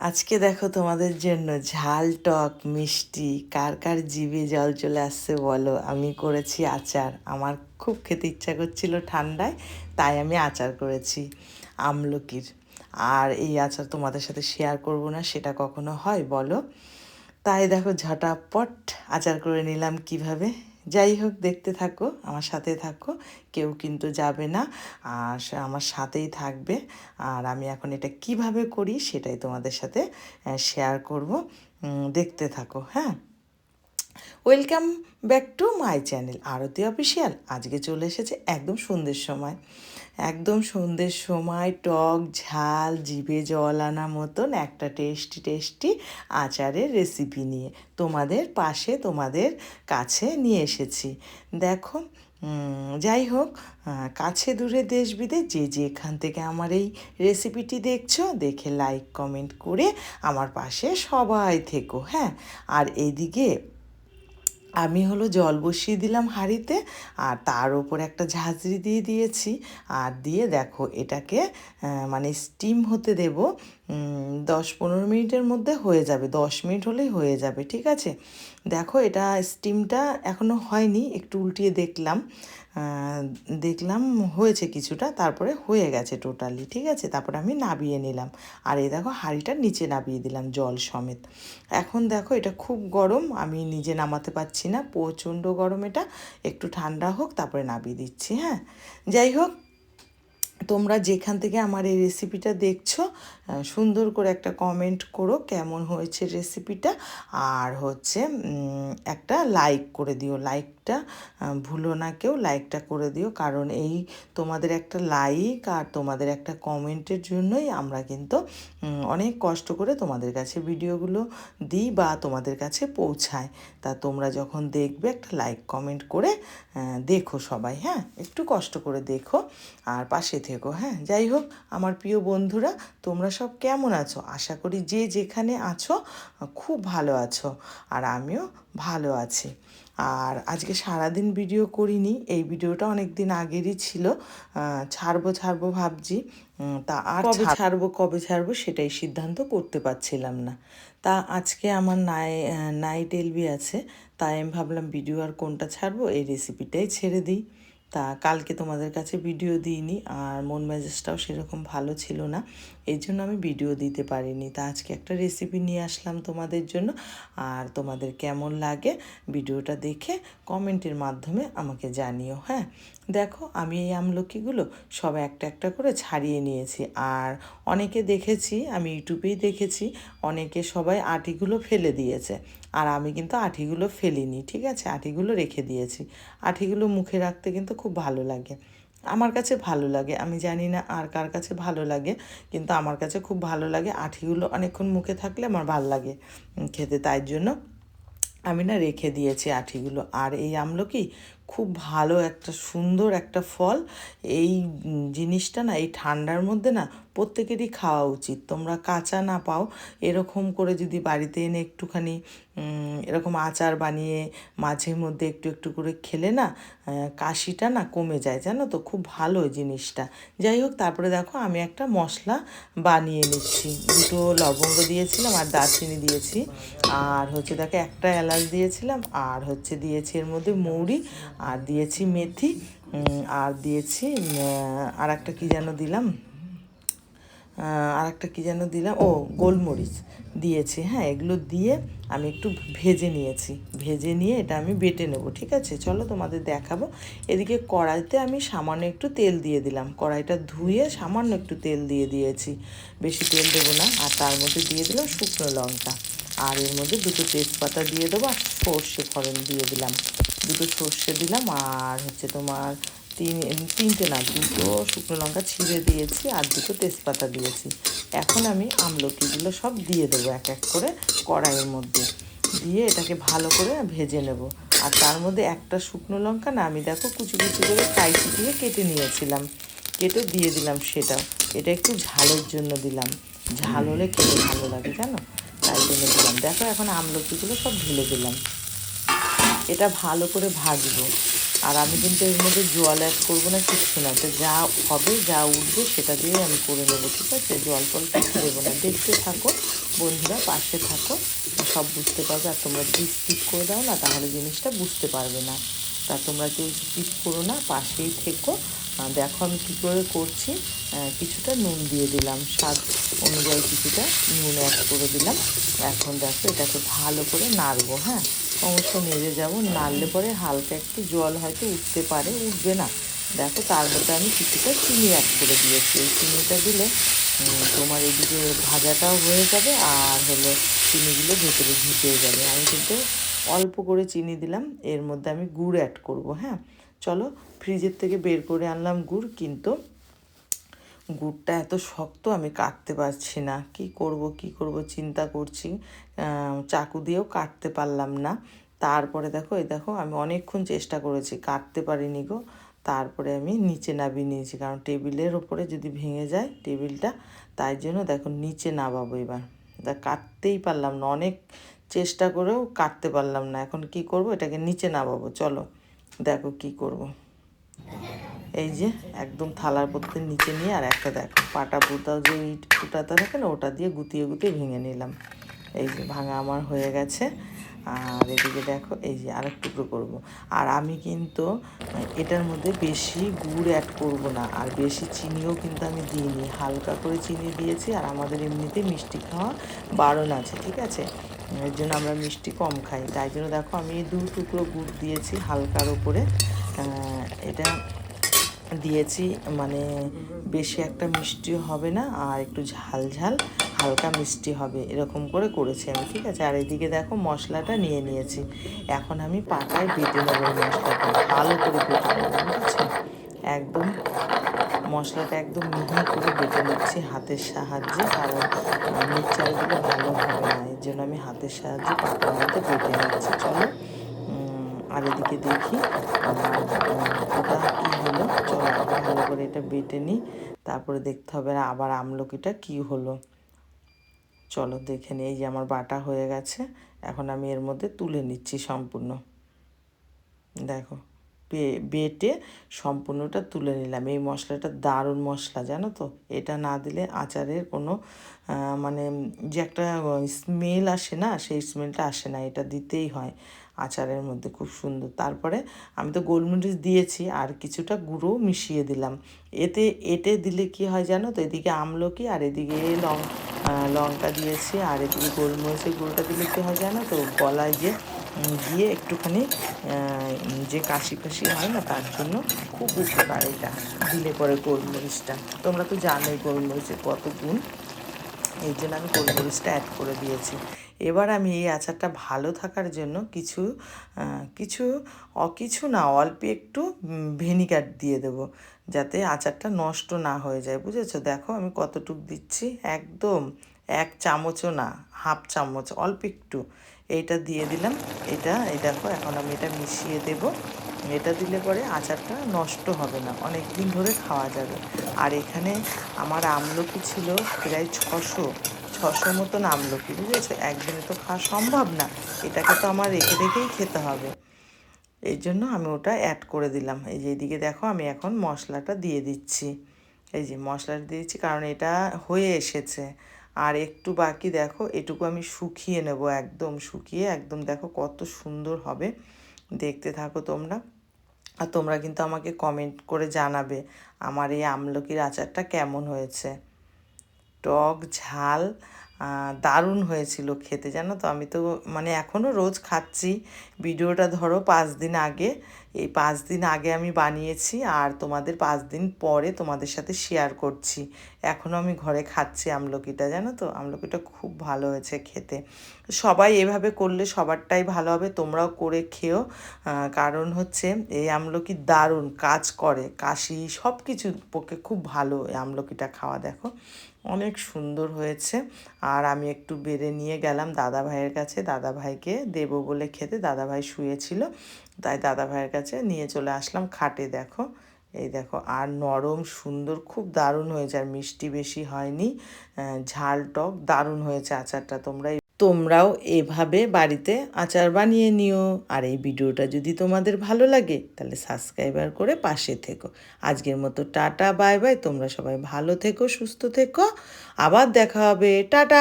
আজকে দেখো তোমাদের জন্য ঝাল টক, মিষ্টি, কার কার জিভে জল চলে আসছে বলো? আমি করেছি আচার। আমার খুব খেতে ইচ্ছা করছিল ঠান্ডায়, তাই আমি আচার করেছি, আমলকির। আর এই আচার তোমাদের সাথে শেয়ার করব না, সেটা কখনো হয় বলো? তাই দেখো ঝটাপট আচার করে নিলাম কীভাবে? যাই হোক, দেখতে থাকো, আমার সাথে থাকো, কেউ কিন্তু যাবে না, আর আমার সাথেই থাকবে, আর আমি এখন এটা কীভাবে করি সেটাই তোমাদের সাথে শেয়ার করব দেখতে থাকো হ্যাঁ? Welcome back to my channel Arti official আজকে চলে এসেছে একদম সন্ধ্যের সময়। একদম সন্ধ্যের সময়, টক, ঝাল, জিভে জল আনা মতন একটা টেস্টি টেস্টি আচারের রেসিপি নিয়ে তোমাদের পাশে, তোমাদের কাছে নিয়ে এসেছি। দেখো যাই হোক কাছে দূরে দেশ বিদেশ যে যেখান থেকে আমার এই রেসিপিটি দেখছ, দেখে লাইক কমেন্ট করে আমার পাশে সবাই থেকো হ্যাঁ? আর এইদিকে আমি হলো জল বসিয়ে দিলাম হাঁড়িতে, আর তার ওপর একটা ঝাঁঝরি দিয়ে দিয়েছি। আর দিয়ে দেখো এটাকে মানে স্টিম হতে দেব। দশ পনেরো মিনিটের মধ্যে হয়ে যাবে, দশ মিনিট হলেই হয়ে যাবে, ঠিক আছে? দেখো, এটা স্টিমটা এখনও হয়নি, একটু উল্টিয়ে দেখলাম। দেখলাম হয়েছে কিছুটা, তারপরে হয়ে গেছে টোটালি ঠিক আছে? তারপরে আমি নাবিয়ে নিলাম। আর এই দেখো, হাঁড়িটা নিচে নাবিয়ে দিলাম জল সমেত। এখন দেখো, এটা খুব গরম, আমি নিজে নামাতে পারছি না, প্রচণ্ড গরম এটা। একটু ঠান্ডা হোক, তারপরে নাবিয়ে দিচ্ছি হ্যাঁ? যাই হোক তোমরা যেখান থেকে আমার এই রেসিপিটা দেখছ সুন্দর করে একটা কমেন্ট করো কেমন হয়েছে রেসিপিটা আর হচ্ছে একটা লাইক করে দিও। লাইকটা ভুলো না কেউ লাইকটা করে দিও। কারণ এই তোমাদের একটা লাইক আর তোমাদের একটা কমেন্টের জন্যই আমরা কিন্তু অনেক কষ্ট করে তোমাদের কাছে ভিডিওগুলো দিই বা তোমাদের কাছে পৌঁছায় তা তোমরা যখন দেখবে, একটা লাইক কমেন্ট করে দেখো সবাই হ্যাঁ? একটু কষ্ট করে দেখো। আর পাশে থেকো হ্যাঁ? যাই হোক আমার প্রিয় বন্ধুরা তোমরা সব কেমন আছো? আশা করি যে যেখানে আছো খুব ভালো আছো আর আমিও ভালো আছি। আর আজকে সারাদিন ভিডিও করিনি এই ভিডিওটা অনেক দিন আগেরই ছিল। ছাড়বো ছাড়বো ভাবছি। তা আর কবে ছাড়বো কবে ছাড়বো সেটাই সিদ্ধান্ত করতে পারছিলাম না। তা আজকে আমার নাই নাইট এলবি আছে তাই আমি ভাবলাম ভিডিও আর কোনটা ছাড়বো এই রেসিপিটাই ছেড়ে দিই। তা কালকে তোমাদের কাছে ভিডিও দিইনি, আর মন মেজাজটাও সেরকম ভালো ছিল না এই জন্য আমি ভিডিও দিতে পারিনি। তা আজকে একটা রেসিপি নিয়ে আসলাম তোমাদের জন্য, আর তোমাদের কেমন লাগে ভিডিওটা দেখে কমেন্টের মাধ্যমে আমাকে জানিও হ্যাঁ? দেখো, আমি এই আমলকিগুলো সব একটা একটা করে ছাড়িয়ে নিয়েছি, আর অনেকে দেখেছি, আমি ইউটিউবেই দেখেছি, অনেকে সবাই আটিগুলো ফেলে দিয়েছে। আর আমি কিন্তু আঠিগুলো ফেলিনি, ঠিক আছে? আঠিগুলো রেখে দিয়েছি। আঠিগুলো মুখে রাখতে কিন্তু খুব ভালো লাগে। আমার কাছে ভালো লাগে। আমি জানি না আর কার কাছে ভালো লাগে, কিন্তু আমার কাছে খুব ভালো লাগে। আঠিগুলো অনেকক্ষণ মুখে থাকলে আমার ভালো লাগে খেতে। তাই জন্য আমি না রেখে দিয়েছি আঠিগুলো। আর এই আমলকি খুব ভালো, একটা সুন্দর, একটা ফল। এই জিনিসটা না, এই ঠান্ডার মধ্যে না, প্রত্যেকেরই খাওয়া উচিত। তোমরা কাঁচা না পাও, এরকম করে যদি বাড়িতে এনে একটুখানি এরকম আচার বানিয়ে মাঝে মধ্যে একটু একটু করে খেলে না কাশিটা না কমে যায়, জানো তো? খুব ভালো জিনিসটা। যাই হোক, তারপরে দেখো, আমি একটা মশলা বানিয়ে নিচ্ছি। দুটো লবঙ্গ দিয়েছিলাম আর দারচিনি দিয়েছি। আর হচ্ছে দেখো, একটা এলাচ দিয়েছিলাম। আর হচ্ছে দিয়েছি এর মধ্যে মৌরি আর দিয়েছি মেথি আর দিয়েছি আর একটা কী যেন দিলাম? আর একটা কী যেন দিলাম? ও, গোলমরিচ দিয়েছি। হ্যাঁ এগুলো দিয়ে আমি একটু ভেজে নিয়েছি। ভেজে নিয়ে এটা আমি বেটে নেব, ঠিক আছে? চলো তোমাদের দেখাবো। এদিকে কড়াইতে আমি সামান্য একটু তেল দিয়ে দিলাম। কড়াইটা ধুয়ে সামান্য একটু তেল দিয়ে দিয়েছি। বেশি তেল দেবো না। আর তার মধ্যে দিয়ে দিলাম শুকনো লঙ্কা। আর এর মধ্যে দুটো তেজপাতা দিয়ে দেবো আর সর্ষে ফোড়ন দিয়ে দিলাম। দুটো সর্ষে দিলাম আর হচ্ছে তোমার তিন, তিনটে না দুটো শুকনো লঙ্কা ছিঁড়ে দিয়েছি আর দুটো তেজপাতা দিয়েছি। এখন আমি আমলকিগুলো সব দিয়ে দেবো এক এক করে কড়াইয়ের মধ্যে। দিয়ে এটাকে ভালো করে ভেজে নেব। আর তার মধ্যে একটা শুকনো লঙ্কা না, আমি দেখো কুচি কুচি করে কাইচি দিয়ে কেটে নিয়েছিলাম। কেটে দিয়ে দিলাম সেটাও। এটা একটু ঝালের জন্য দিলাম। ঝাল হলে খেতে ভালো লাগে, জানো? তাই দিলাম। দেখো এখন আমলকিগুলো সব ঢেলে দিলাম। এটা ভালো করে ভাজবো। আর আমি কিন্তু এর মধ্যে জল অ্যাড করব না, কিচ্ছু না। তো যা হবে, যা উঠবে, সেটা দিয়ে আমি করে নেব, ঠিক আছে? জল ফল কিছু দেবো না। দেখতে থাকো, বন্ধুরা, পাশে থাকো। সব বুঝতে পারবে। আর তোমরা যদি স্কিপ করে দাও না, তাহলে জিনিসটা বুঝতে পারবে না। তা তোমরা কেউ স্কিপ করো না, পাশেই থেকো। দেখো আমি কী করে করছি। কিছুটা নুন দিয়ে দিলাম, স্বাদ অনুযায়ী কিছুটা নুন অ্যাড করে দিলাম। এখন দেখো এটাকে ভালো করে নাড়বো হ্যাঁ? অবশ্য নেড়ে যাব, নাড়লে পরে হালকা একটু জল হয়তো উঠতে পারে, উঠবে না। দেখো তার মধ্যে আমি কিছুটা চিনি অ্যাড করে দিয়েছি। এই চিনিটা দিলে তোমার এদিকে ভাজাটাও হয়ে যাবে আর হলো চিনিগুলো ভেতরে ঢুকে যাবে। আমি কিন্তু অল্প করে চিনি দিলাম, এর মধ্যে আমি গুড় অ্যাড করব হ্যাঁ? চলো ফ্রিজের থেকে বের করে আনলাম গুড়, কিন্তু গুড়টা এত শক্ত আমি কাটতে পারছি না। কি করব কি করব চিন্তা করছি। চাকু দিয়েও কাটতে পারলাম না। তারপরে দেখো, এই দেখো আমি অনেকক্ষণ চেষ্টা করেছি, কাটতে পারিনি গো। তারপরে আমি নিচে নামিয়ে নিয়েছি, কারণ টেবিলের ওপরে যদি ভেঙে যায় টেবিলটা, তাই জন্য দেখো নিচে নামাবো এবার। তা কাটতেই পারলাম না, অনেক চেষ্টা করেও কাটতে পারলাম না। এখন কি করব, এটাকে নিচে নামাবো, চলো। দেখো কি করব। এই যে একদম থালার পত্রে নিচে নিয়ে আর একটা দেখো, পাটা পুতাও যে ইট ফুটাতে থাকে না, ওটা দিয়ে গুতিয়ে গুতিয়ে ভেঙে নিলাম। এই যে ভাঙা আমার হয়ে গেছে। আর এদিকে দেখো, এই যে আরেক টুকরো করব। আর আমি কিন্তু, এটার মধ্যে বেশি গুড় অ্যাড করব না, আর বেশি চিনিও কিন্তু আমি দিইনি। হালকা করে চিনি দিয়েছি, আর আমাদের এমনিতে মিষ্টি খাওয়া বারণ আছে, ঠিক আছে? এর জন্য আমরা মিষ্টি কম খাই। তাই জন্য দেখো আমি দু টুকরো গুড় দিয়েছি হালকার ওপরে এটা দিয়েছি মানে বেশি একটা মিষ্টি হবে না, আর একটু ঝাল ঝাল, হালকা মিষ্টি হবে, এরকম করে করেছি আমি, ঠিক আছে? আর এদিকে দেখো মশলাটা নিয়ে নিয়েছি। এখন আমি পাটায় বেটে নেব মশলাটা, ভালো করে বেটে নেব ঠিক আছে একদম মশলাটা একদম মিহি করে বেটে নিচ্ছি হাতের সাহায্যে, কারণ মিক্সচারগুলো ভালো হবে না। জন্য আমি হাতের সাহায্যে পাটার মধ্যে বেটে নিচ্ছি, চলো। আর এদিকে দেখি ওটা কী হলো? চলো ভালো করে এটা বেটে নিই। তারপরে দেখতে হবে আবার আমলকিটা কি হলো। চলো দেখে নিই, এই যে আমার বাটা হয়ে গেছে। এখন আমি এর মধ্যে তুলে নিচ্ছি সম্পূর্ণ। দেখো। বেটে সম্পূর্ণটা তুলে নিলাম। এই মশলাটা দারুণ মশলা, জানো তো? এটা না দিলে আচারের কোনো মানে যে একটা স্মেল আসে না, সেই স্মেলটা আসে না। এটা দিতেই হয় আচারের মধ্যে, খুব সুন্দর। তারপরে আমি তো গোলমরিচ দিয়েছি আর কিছুটা গুঁড়ো মিশিয়ে দিলাম। এতে এতে দিলে কি হয় জানো তো? এদিকে আমলকি আর এদিকে লং লঙ্কা দিয়েছি। আর এদিকে গোলমরিচের গুঁড়োটা দিলে কি হয় জানো তো? গলায় যে গিয়ে একটুখানি যে কাশি কাশি হয় না, তার জন্য খুব উপকার এটা। দিলে পরে গোলমরিচটা। তোমরা তো জানোই গোলমরিচের কত গুণ। এই জন্য আমি গোলমরিচটা অ্যাড করে দিয়েছি। এবার আমি এই আচারটা ভালো থাকার জন্য কিছু কিছু অকিছু না, অল্প একটু ভিনিগার দিয়ে দেব, যাতে আচারটা নষ্ট না হয়ে যায়, বুঝেছ? দেখো আমি কতটুক দিচ্ছি। একদম এক চামচও না, হাফ চামচ, অল্প একটু। এইটা দিয়ে দিলাম। এটা, এই দেখো, এখন আমি এটা মিশিয়ে দেব। এটা দিলে পরে আচারটা নষ্ট হবে না। অনেক দিন ধরে খাওয়া যাবে। আর এখানে আমার আমলকি ছিল প্রায় ছশো ছশো মতন আমলকি, বুঝেছ? একদিনে তো খাওয়া সম্ভব না। এটাকে তো আমার রেখে রেখেই খেতে হবে। এই জন্য আমি ওটা অ্যাড করে দিলাম। এই যে এদিকে দেখো, আমি এখন মশলাটা দিয়ে দিচ্ছি। এই যে মশলাটা দিয়েছি, কারণ এটা হয়ে এসেছে। আর একটু বাকি দেখো, এটুকু আমি শুকিয়ে নেব, একদম শুকিয়ে, একদম দেখো কত সুন্দর হবে। দেখতে থাকো তোমরা। আর তোমরা কিন্তু আমাকে কমেন্ট করে জানাবে, আমার এই আমলকির আচারটা কেমন হয়েছে। টক ঝাল দারুণ হয়েছিল খেতে, জানো তো? আমি তো মানে এখনও রোজ খাচ্ছি। ভিডিওটা ধরো পাঁচ দিন আগে এই পাঁচ দিন আগে আমি বানিয়েছি আর তোমাদের পাঁচ দিন পরে তোমাদের সাথে শেয়ার করছি। এখনও আমি ঘরে খাচ্ছি আমলকিটা, জানো তো? আমলকিটা খুব ভালো হয়েছে খেতে। সবাই এভাবে করলে সবারটাই ভালো হবে, তোমরাও করে খেও। কারণ হচ্ছে এই আমলকি দারুণ কাজ করে, কাশি সব কিছুর পক্ষে খুব ভালো এই আমলকিটা খাওয়া, দেখো। অনেক সুন্দর হয়েছে। আর আমি একটু বেড়ে নিয়ে গেলাম দাদা ভাইয়ের কাছে। দাদা ভাইকে দেবো বলে খেতে দাদা ভাই শুয়েছিল। তাই দাদা ভাইয়ের কাছে নিয়ে চলে আসলাম খাটে, দেখো। এই দেখো, আর নরম, সুন্দর, খুব দারুণ হয়েছে, আর মিষ্টি বেশি হয়নি। ঝাল টক, দারুণ হয়েছে আচারটা তোমরা তোমরাও এভাবে বাড়িতে আচার বানিয়ে নিও। আর এই ভিডিওটা যদি তোমাদের ভালো লাগে, তাহলে সাবস্ক্রাইবার করে পাশে থেকো। আজকের মতো টাটা, বাই বাই, তোমরা সবাই ভালো থেকো, সুস্থ থেকো। আবার দেখা হবে, টাটা।